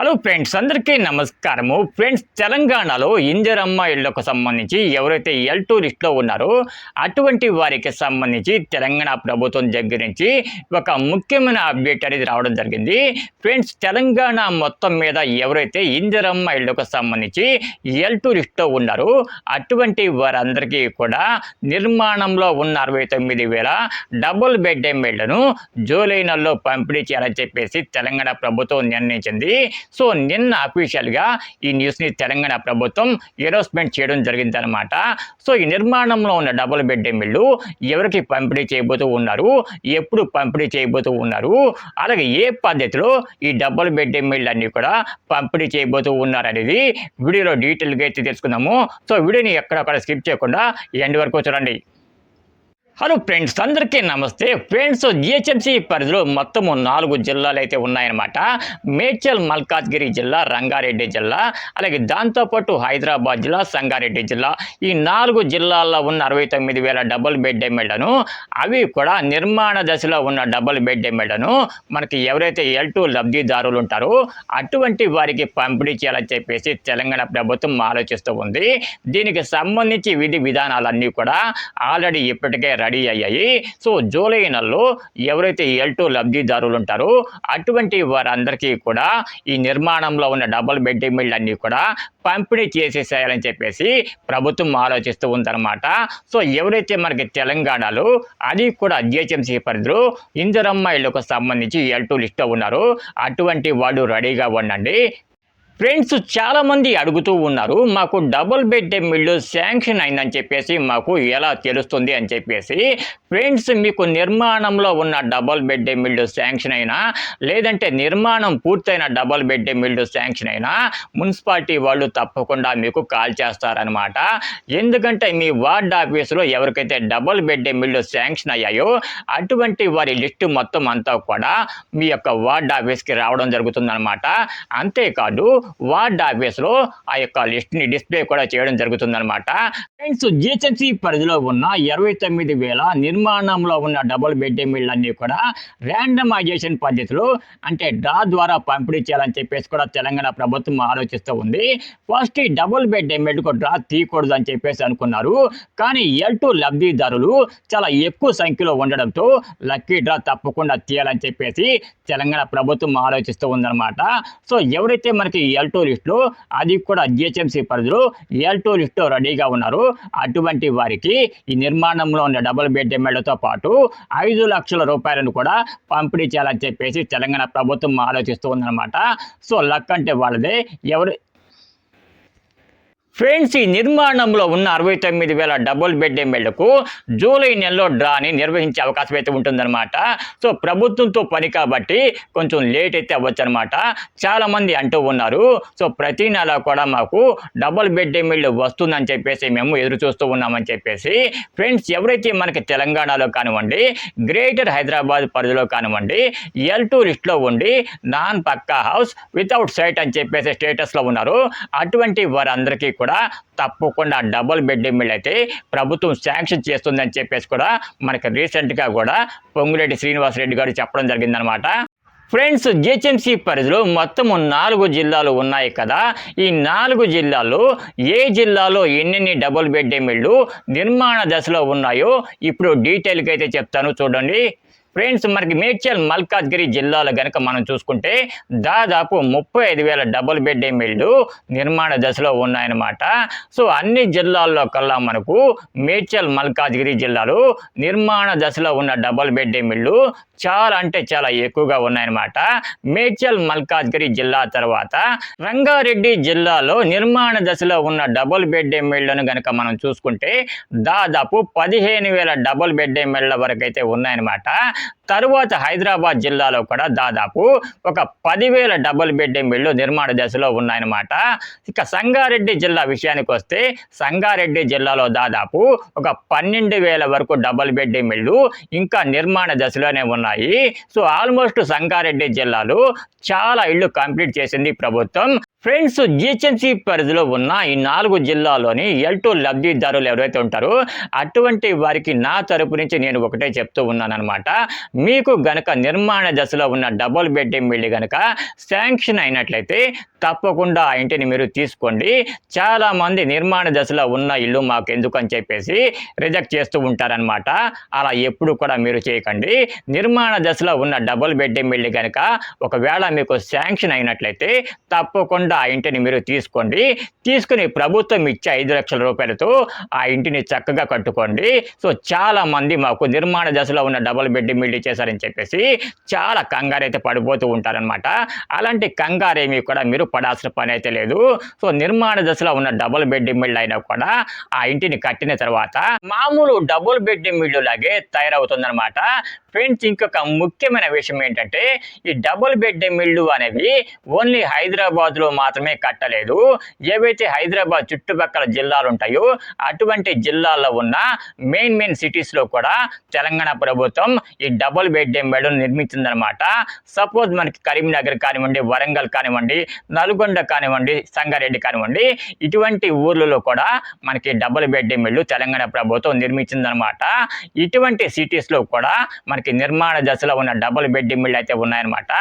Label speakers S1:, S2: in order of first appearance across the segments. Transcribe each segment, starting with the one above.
S1: Hello friends అందరికీ నమస్కారము. Friends తెలంగాణలో ఇంజరమ్మ ఇళ్ళకు సంబంధించి ఎవరైతే ఎల్ టూ లిస్ట్లో ఉన్నారో అటువంటి వారికి సంబంధించి తెలంగాణ ప్రభుత్వం దగ్గర నుంచి ఒక ముఖ్యమైన అప్డేట్ అనేది రావడం జరిగింది. ఫ్రెండ్స్ తెలంగాణ మొత్తం మీద ఎవరైతే ఇంజరమ్మ ఇళ్ళకు సంబంధించి ఎల్ టూ లిస్ట్లో ఉన్నారో అటువంటి వారందరికీ కూడా నిర్మాణంలో ఉన్న అరవై తొమ్మిది వేల డబుల్ బెడ్ ఇళ్ళను జూలై నెలలో పంపిణీ చేయాలని చెప్పేసి తెలంగాణ ప్రభుత్వం నిర్ణయించింది. సో నిన్న అఫీషియల్గా ఈ న్యూస్ని తెలంగాణ ప్రభుత్వం ఎరోస్మెంట్ చేయడం జరిగిందనమాట సో ఈ నిర్మాణంలో ఉన్న డబుల్ బెడ్ ఇళ్ళు ఎవరికి పంపిణీ చేయబోతూ ఉన్నారు? ఎప్పుడు పంపిణీ చేయబోతూ ఉన్నారు? అలాగే ఏ పద్ధతిలో ఈ డబుల్ బెడ్ ఇళ్ళు అన్నీ కూడా పంపిణీ చేయబోతూ ఉన్నారు అనేది వీడియోలో డీటెయిల్గా అయితే తెలుసుకుందాము. సో వీడియోని ఎక్కడక్కడ స్కిప్ చేయకుండా ఎండ్ వరకు చూడండి. హలో ఫ్రెండ్స్ అందరికీ నమస్తే. ఫ్రెండ్స్ జిహెచ్ఎంసీ పరిధిలో మొత్తము నాలుగు జిల్లాలు అయితే ఉన్నాయన్నమాట. మేడ్చల్ మల్కాజ్గిరి జిల్లా రంగారెడ్డి జిల్లా అలాగే దాంతోపాటు హైదరాబాద్ జిల్లా సంగారెడ్డి జిల్లా. ఈ నాలుగు జిల్లాల్లో ఉన్న అరవై తొమ్మిది వేల డబుల్ బెడ్ ఎమ్మెడ్లను అవి కూడా నిర్మాణ దశలో ఉన్న డబుల్ బెడ్ ఎమ్మెడ్లను మనకి ఎవరైతే ఎల్ టూ లబ్ధిదారులు ఉంటారో అటువంటి వారికి పంపిణీ చేయాలని చెప్పేసి తెలంగాణ ప్రభుత్వం ఆలోచిస్తూ ఉంది. దీనికి సంబంధించి విధి విధానాలన్నీ కూడా ఆల్రెడీ ఇప్పటికే రెడీ అయ్యాయి. సో జూలై నెలలో ఎవరైతే ఎల్ టూ లబ్ధిదారులు ఉంటారో అటువంటి వారందరికీ కూడా ఈ నిర్మాణంలో ఉన్న డబుల్ బెడ్ మిల్ అన్నీ కూడా పంపిణీ చేసేసేయాలని చెప్పేసి ప్రభుత్వం ఆలోచిస్తూ ఉందన్నమాట. సో ఎవరైతే మనకి తెలంగాణలో అది కూడా జిహెచ్ఎంసీ పరిధిలో ఇందిరమ్మ ఇళ్ళకు సంబంధించి ఎల్ టూ లిస్ట్లో ఉన్నారో అటువంటి వాళ్ళు రెడీగా ఉండండి. ఫ్రెండ్స్ చాలామంది అడుగుతూ ఉన్నారు మాకు డబుల్ బెడ్ మిల్లు శాంక్షన్ అయిందని చెప్పేసి మాకు ఎలా తెలుస్తుంది? అని చెప్పేసి. ఫ్రెండ్స్ మీకు నిర్మాణంలో ఉన్న డబుల్ బెడ్ మిల్లు శాంక్షన్ అయినా లేదంటే నిర్మాణం పూర్తయిన డబుల్ బెడ్ మిల్లు శాంక్షన్ అయినా మున్సిపాలిటీ వాళ్ళు తప్పకుండా మీకు కాల్ చేస్తారనమాట ఎందుకంటే మీ వార్డ్ ఆఫీసులో ఎవరికైతే డబుల్ బెడ్ మిల్లు శాంక్షన్ అయ్యాయో అటువంటి వారి లిస్టు మొత్తం అంతా కూడా మీ యొక్క వార్డ్ ఆఫీస్కి రావడం జరుగుతుందనమాట అంతేకాదు వార్డ్ ఆఫీస్లో ఆ యొక్క లిస్ట్ని డిస్ప్లే కూడా చేయడం జరుగుతుందన్నమాట. ఫ్రెండ్స్ జిహెచ్ఎంసీ పరిధిలో ఉన్న ఇరవై తొమ్మిది వేల నిర్మాణంలో ఉన్న డబుల్ బెడ్ అన్నీ కూడా ర్యాండమైజేషన్ పద్ధతిలో అంటే డ్రా ద్వారా పంపిణీ చేయాలని చెప్పేసి కూడా తెలంగాణ ప్రభుత్వం ఆలోచిస్తూ ఉంది. ఫస్ట్ ఈ డబుల్ బెడ్ ఎమ్మెల్యేకు డ్రా తీయకూడదు అని చెప్పేసి అనుకున్నారు. కానీ ఎల్ టూ లబ్ధిదారులు చాలా ఎక్కువ సంఖ్యలో ఉండడంతో లక్కీ డ్రా తప్పకుండా తీయాలని చెప్పేసి తెలంగాణ ప్రభుత్వం ఆలోచిస్తూ ఉందన్నమాట. సో ఎవరైతే మనకి ఎల్ టూ లిస్టులో అది కూడా జిహెచ్ఎంసీ పరిధిలో ఎల్ టూ లిస్టులో రెడీగా ఉన్నారు. అటువంటి వారికి ఈ నిర్మాణంలో ఉన్న డబుల్ బెడ్ ఎమ్మెల్యేతో పాటు ఐదు లక్షల రూపాయలను కూడా పంపిణీ చేయాలని చెప్పేసి తెలంగాణ ప్రభుత్వం ఆలోచిస్తూ ఉందన్నమాట. సో లక్ అంటే వాళ్ళదే. ఎవరు ఫ్రెండ్స్ ఈ నిర్మాణంలో ఉన్న అరవై తొమ్మిది వేల డబుల్ బెడ్ ఎంఎల్కు జూలై నెలలో డ్రాని నిర్వహించే అవకాశం అయితే ఉంటుందన్నమాట. సో ప్రభుత్వంతో పని కాబట్టి కొంచెం లేట్ అయితే అవ్వచ్చు అనమాట చాలామంది అంటూ ఉన్నారు. సో ప్రతి నెల కూడా మాకు డబుల్ బెడ్ ఎమ్మెల్యే వస్తుందని చెప్పేసి మేము ఎదురు చూస్తూ ఉన్నామని చెప్పేసి ఫ్రెండ్స్ ఎవరైతే మనకి తెలంగాణలో కానివ్వండి గ్రేటర్ హైదరాబాద్ పరిధిలో కానివ్వండి ఎల్ టూ లిస్ట్లో ఉండి non pucca house without site అని చెప్పేసి స్టేటస్లో ఉన్నారు. అటువంటి వారందరికీ కూడా తప్పకుండా డబుల్ బెడ్ మిల్ అయితే ప్రభుత్వం శాంక్షన్ చేస్తుందని చెప్పేసి కూడా మనకి రీసెంట్గా కూడా పొంగులేటి శ్రీనివాసరెడ్డి గారు చెప్పడం జరిగిందనమాట ఫ్రెండ్స్ జిహెచ్ఎంసీ పరిధిలో మొత్తము నాలుగు జిల్లాలు ఉన్నాయి కదా. ఈ నాలుగు జిల్లాల్లో ఏ జిల్లాలో ఎన్నెన్ని డబుల్ బెడ్ మిళ్ళు నిర్మాణ దశలో ఉన్నాయో ఇప్పుడు డీటెయిల్గా అయితే చెప్తాను. చూడండి. ఫ్రెండ్స్ మనకి మేడ్చల్ మల్కాజ్గిరి జిల్లాలో గనక మనం చూసుకుంటే దాదాపు ముప్పై ఐదు వేల డబుల్ బెడ్ మిళ్ళు నిర్మాణ దశలో ఉన్నాయన్నమాట. సో అన్ని జిల్లాల్లో కల్లా మనకు మేడ్చల్ మల్కాజ్గిరి జిల్లాలో నిర్మాణ దశలో ఉన్న డబుల్ బెడ్ మిళ్ళు చాలా అంటే చాలా ఎక్కువగా ఉన్నాయన్నమాట. మేడ్చల్ మల్కాజ్గిరి జిల్లా తర్వాత రంగారెడ్డి జిల్లాలో నిర్మాణ దశలో ఉన్న డబుల్ బెడ్ మిళ్ళను గనక మనం చూసుకుంటే దాదాపు పదిహేను వేల డబుల్ బెడ్ మిళ్ళ వరకు అయితే ఉన్నాయన్నమాట. తరువాత హైదరాబాద్ జిల్లాలో కూడా దాదాపు ఒక పదివేల డబుల్ బెడ్ మిల్లు నిర్మాణ దశలో ఉన్నాయన్నమాట. ఇక సంగారెడ్డి జిల్లా విషయానికి వస్తే సంగారెడ్డి జిల్లాలో దాదాపు ఒక పన్నెండు వేల వరకు డబుల్ బెడ్ మిల్లు ఇంకా నిర్మాణ దశలోనే ఉన్నాయి. సో ఆల్మోస్ట్ సంగారెడ్డి జిల్లాలో చాలా ఇళ్ళు కంప్లీట్ చేసింది ప్రభుత్వం. ఫ్రెండ్స్ జిహెచ్ఎంసీ పరిధిలో ఉన్న ఈ నాలుగు జిల్లాలోని ఎల్టో లబ్ధిదారులు ఎవరైతే ఉంటారో అటువంటి వారికి నా తరపు నుంచి నేను ఒకటే చెప్తూ ఉన్నానన్నమాట. మీకు గనక నిర్మాణ దశలో ఉన్న డబుల్ బెడ్రూమ్ ఇల్లు గనక శాంక్షన్ అయినట్లయితే తప్పకుండా ఆ ఇంటిని మీరు తీసుకోండి. చాలామంది నిర్మాణ దశలో ఉన్న ఇల్లు మాకు ఎందుకు అని చెప్పేసి రిజెక్ట్ చేస్తూ ఉంటారనమాట అలా ఎప్పుడు కూడా మీరు చేయకండి. నిర్మాణ దశలో ఉన్న డబుల్ బెడ్రూమ్ ఇల్లు కనుక ఒకవేళ మీకు శాంక్షన్ అయినట్లయితే తప్పకుండా ఆ ఇంటిని మీరు తీసుకోండి. తీసుకుని ప్రభుత్వం ఇచ్చే ఐదు లక్షల రూపాయలతో ఆ ఇంటిని చక్కగా కట్టుకోండి. సో చాలా మంది మాకు నిర్మాణ దశలో ఉన్న డబుల్ బెడ్ ఇల్లు చేశారని చెప్పేసి చాలా కంగారు అయితే పడిపోతూ ఉంటారనమాట అలాంటి కంగారేమీ కూడా మీరు పడాల్సిన పని అయితే లేదు. సో నిర్మాణ దశలో ఉన్న డబుల్ బెడ్ మిల్లు అయినా కూడా ఆ ఇంటిని కట్టిన తర్వాత మామూలు డబుల్ బెడ్ మిల్లు లాగే తయారవుతుందన్నమాట. ఫ్రెండ్స్ ఇంకొక ముఖ్యమైన విషయం ఏంటంటే ఈ డబుల్ బెడ్ మిల్లు అనేవి ఓన్లీ హైదరాబాద్లో మాత్రమే కట్టలేదు. ఏవైతే హైదరాబాద్ చుట్టుపక్కల జిల్లాలు ఉంటాయో అటువంటి జిల్లాల్లో ఉన్న మెయిన్ మెయిన్ సిటీస్లో కూడా తెలంగాణ ప్రభుత్వం ఈ డబుల్ బెడ్రూమ్ ఇల్లు నిర్మించిందనమాట సపోజ్ మనకి కరీంనగర్ కానివ్వండి వరంగల్ కానివ్వండి నల్గొండ కానివ్వండి సంగారెడ్డి కానివ్వండి ఇటువంటి ఊర్లలో కూడా మనకి డబుల్ బెడ్రూమ్ ఇల్లు తెలంగాణ ప్రభుత్వం నిర్మించిందనమాట ఇటువంటి సిటీస్లో కూడా మనకి నిర్మాణ దశలో ఉన్న డబుల్ బెడ్రూమ్ ఇల్లు అయితే ఉన్నాయన్నమాట.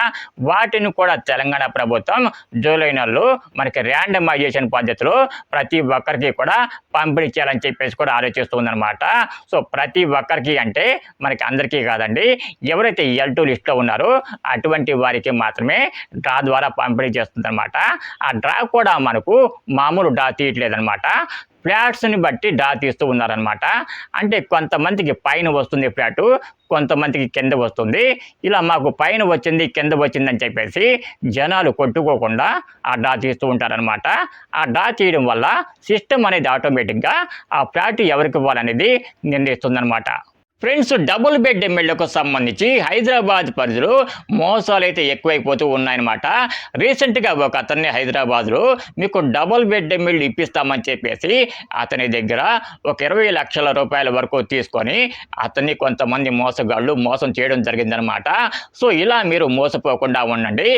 S1: వాటిని కూడా తెలంగాణ ప్రభుత్వం జూలై వాళ్ళు మనకి ర్యాండమైజేషన్ పద్ధతిలో ప్రతి ఒక్కరికి కూడా పంపిణీ చేయాలని చెప్పేసి కూడా ఆలోచిస్తుందన్నమాట. సో ప్రతి ఒక్కరికి అంటే మనకి అందరికీ కాదండి ఎవరైతే ఎల్ టూ లిస్ట్లో ఉన్నారో అటువంటి వారికి మాత్రమే డ్రా ద్వారా పంపిణీ చేస్తుందన్నమాట. ఆ డ్రా కూడా మనకు మామూలు డ్రా తీయట్లేదన్నమాట. ఫ్లాట్స్ని బట్టి డ్రా తీస్తూ ఉన్నారనమాట అంటే కొంతమందికి పైన వస్తుంది ఫ్లాటు కొంతమందికి కింద వస్తుంది. ఇలా మాకు పైన వచ్చింది కింద వచ్చిందని చెప్పేసి జనాలు కొట్టుకోకుండా ఆ డ్రా తీస్తూ ఉంటారనమాట ఆ డ్రా చేయడం వల్ల సిస్టమ్ అనేది ఆటోమేటిక్గా ఆ ఫ్లాట్ ఎవరికి ఇవ్వాలనేది నిర్ణయిస్తుందనమాట ఫ్రెండ్స్ డబుల్ బెడ్ ఎమ్మెల్యేకు సంబంధించి హైదరాబాద్ పరిధిలో మోసాలు అయితే ఎక్కువైపోతూ ఉన్నాయన్నమాట. రీసెంట్గా ఒక అతన్ని హైదరాబాద్లో మీకు డబుల్ బెడ్ ఎమ్మెల్యే ఇప్పిస్తామని చెప్పేసి అతని దగ్గర ఒక ఇరవై లక్షల రూపాయల వరకు తీసుకొని అతన్ని కొంతమంది మోసగాళ్ళు మోసం చేయడం జరిగిందనమాట సో ఇలా మీరు మోసపోకుండా ఉండండి.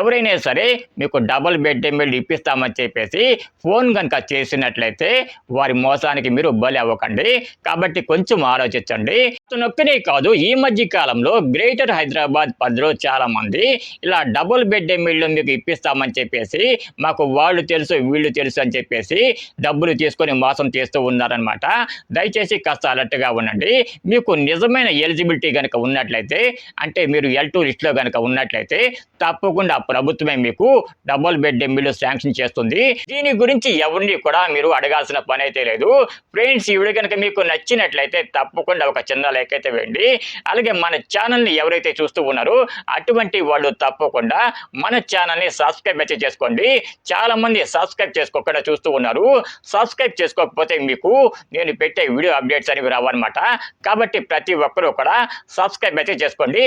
S1: ఎవరైనా సరే మీకు డబుల్ బెడ్ ఎమ్మెల్యే ఇప్పిస్తామని చెప్పేసి ఫోన్ కనుక చేసినట్లయితే వారి మోసానికి మీరు బలి అవ్వకండి. కాబట్టి కొంచెం ఆలోచించండి. నొక్కనే కాదు. ఈ మధ్య కాలంలో గ్రేటర్ హైదరాబాద్ పరిధిలో చాలా మంది ఇలా డబుల్ బెడ్ ఇల్లు మీకు ఇప్పిస్తామని చెప్పేసి మాకు వాళ్ళు తెలుసు వీళ్ళు తెలుసు అని చెప్పేసి డబ్బులు తీసుకొని మోసం చేస్తూ ఉన్నారనమాట దయచేసి కాస్త అలర్ట్గా ఉండండి. మీకు నిజమైన ఎలిజిబిలిటీ కనుక ఉన్నట్లయితే అంటే మీరు ఎల్ టూ లిస్ట్లో కనుక ఉన్నట్లయితే తప్పకుండా ప్రభుత్వమే మీకు డబుల్ బెడ్ ఇల్లు శాంక్షన్ చేస్తుంది. దీని గురించి ఎవరిని కూడా మీరు అడగాల్సిన పని అయితే లేదు. ఫ్రెండ్స్ ఇవి కనుక మీకు నచ్చినట్లయితే తప్పకుండా ఒక చిన్న విధంగా లైకైతే వేయండి అలాగే మన ఛానల్ని ఎవరైతే చూస్తూ ఉన్నారో అటువంటి వాళ్ళు తప్పకుండా మన ఛానల్ని సబ్స్క్రైబ్ అయితే చేసుకోండి. చాలా మంది సబ్స్క్రైబ్ చేసుకోకుండా చూస్తూ ఉన్నారు. సబ్స్క్రైబ్ చేసుకోకపోతే మీకు నేను పెట్టే వీడియో అప్డేట్స్ అనేవి రావన్నమాట. కాబట్టి ప్రతి ఒక్కరూ కూడా సబ్స్క్రైబ్ అయితే చేసుకోండి.